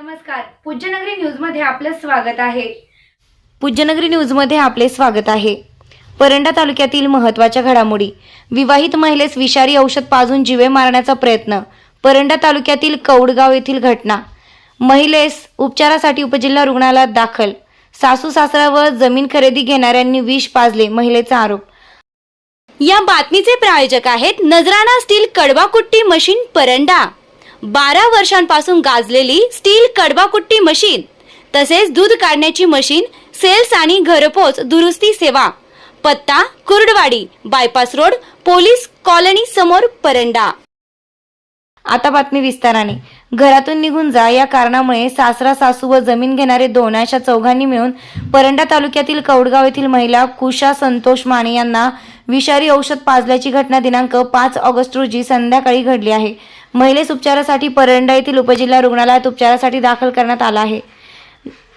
नमस्कार. पूज्यनगरी न्यूजमध्ये आपलं स्वागत आहे. पूज्यनगरी न्यूजमध्ये आपले स्वागत आहे. परंडा तालुक्यातील महत्त्वाच्या घडामोडी. विवाहित महिलेस विषारी औषध पाजून जिवे मारण्याचा प्रयत्न. परंडा तालुक्यातील कौडगाव येथील घटना. महिलेस उपचारासाठी उपजिल्हा रुग्णालयात दाखल. सासू सासरा व जमीन खरेदी घेणाऱ्यांनी विष पाजले महिलेचा आरोप. या बातमीचे प्रायोजक आहेत नजराना स्टील कडवाकुट्टी मशीन परंडा. बारा वर्षांपासून गाजलेली स्टील कडबाकुट्टी मशीन तसेच दूध काढण्याची मशीन सेल्स आणि घरपोच दुरुस्ती सेवा. पत्ता Kurduwadi bypass road police colony समोर परंडा. आता बातमी विस्ताराने. घरातून निघून जा या कारणामुळे सासरा सासू व जमीन घेणारे दोन अशा चौघांनी मिळून परंडा तालुक्यातील कौडगाव येथील महिला कुशा संतोष माने यांना विषारी औषध पाजल्याची घटना दिनांक पाच ऑगस्ट रोजी संध्याकाळी घडली आहे. महिलेस उपचारासाठी परंडा येथील उपजिल्हा रुग्णालयात उपचारासाठी दाखल करण्यात आला आहे.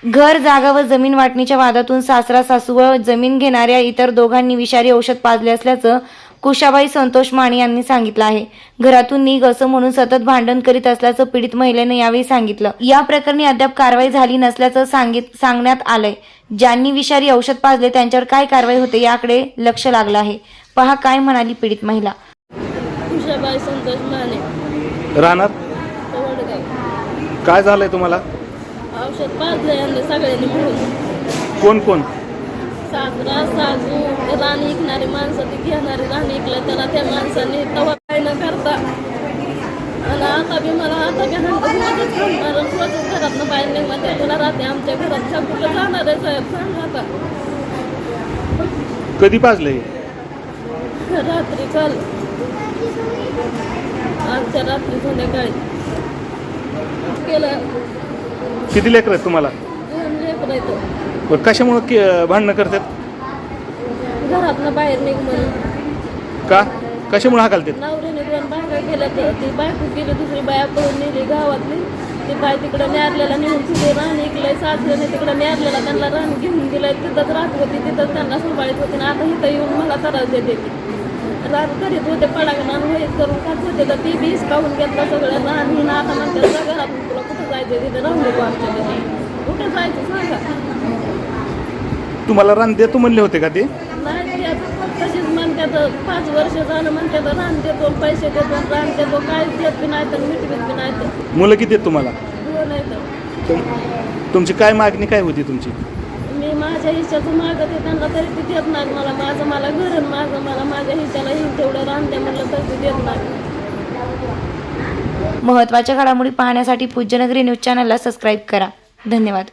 घर जागा व जमीन वाटणीच्या वादातून सासरा सासू व जमीन घेणाऱ्या इतर दोघांनी विषारी औषध पाजले असल्याचं कुशाबाई संतोष माने यांनी सांगितलं आहे. घरातून निघ असं म्हणून सतत भांडण करीत असल्याचं पीडित महिलेने यावेळी सांगितलं. या प्रकरणी अद्याप कारवाई झाली नसल्याचं सांगित सांगण्यात आलंय. ज्यांनी विषारी औषध पाजले त्यांच्यावर काय कारवाई होते याकडे लक्ष लागलं आहे. पहा काय म्हणाली पीडित महिला. उषाबाई संतोष माने. राहणार? काय झालंय तुम्हाला? औषध पाजलं यांनी सगळ्यांनी मिळून. कोण कोण? सासरा साजू रान विकणारी माणसं ती घेणारी रान विकलं त्याला त्या माणसाने तवा काय न करता. आणि आता बी मला आता बी हाणतं रोजच हाणणार आणि रोजच घरातनं बाहेर निघणार राहते आमच्या घरात कुठं जाणार आहे साहेब सांगा आता. कधी पाजलंय? रात्री काल आजच्या रात्री संध्याकाळी. केलं. किती लेकर आहेत तुम्हाला? दोन लेकरं येतं बरं कशामुळं की भांडणं करतात? घरातनं बाहेर निघ म्हणून का? कशामुळे हाकालतात? नवऱ्याने दोन बायका केल्या तर ती बायको गेली दुसरी बाया पळून नेली गावातली. ती बाय तिकडं न्यारलेला नेऊन तिथे रान इकलंय सासऱ्याने तिकडं न्यारलेला त्यांना रान घेऊन गेलंय तिथंच राहत होती तिथंच त्यांना सांभाळत होती. आणि आता इथं येऊन मला त्रास देते ती. रान करीत होते पडागणान वहीत करून खात होते. तर ती बीस काढून घेतलं सगळं रान हिनं आता म्हणते जा घरातून तुला कुठं जायचं? तिथे राहून नको आमच्या घरी. कुठं जायचं सांगा. तुम्हाला रान देतो म्हणले होते का ते? नाही तशीच म्हणतात पाच वर्ष झालं म्हणतात रान देतो पैसे देतो रान देतो काय देत बी नाही तर मिटवीत बी नाही तर. मुलं किती आहेत तुम्हाला? दोन आहे तर तुम- तुमची काय मागणी काय होती तुमची? मी माझ्या हिश्श्याचं मागत त्यांना तरी ते देत नाही मला. माझं मला घर माझं मला माझ्या हिश्श्याला येईल तेवढं रान म्हटलं म्हणलं तर ते देत नाही. महत्त्वाच्या घडामोडी पाहण्यासाठी पूज्यनगरी न्यूज चॅनलला सबस्क्राईब करा. धन्यवाद.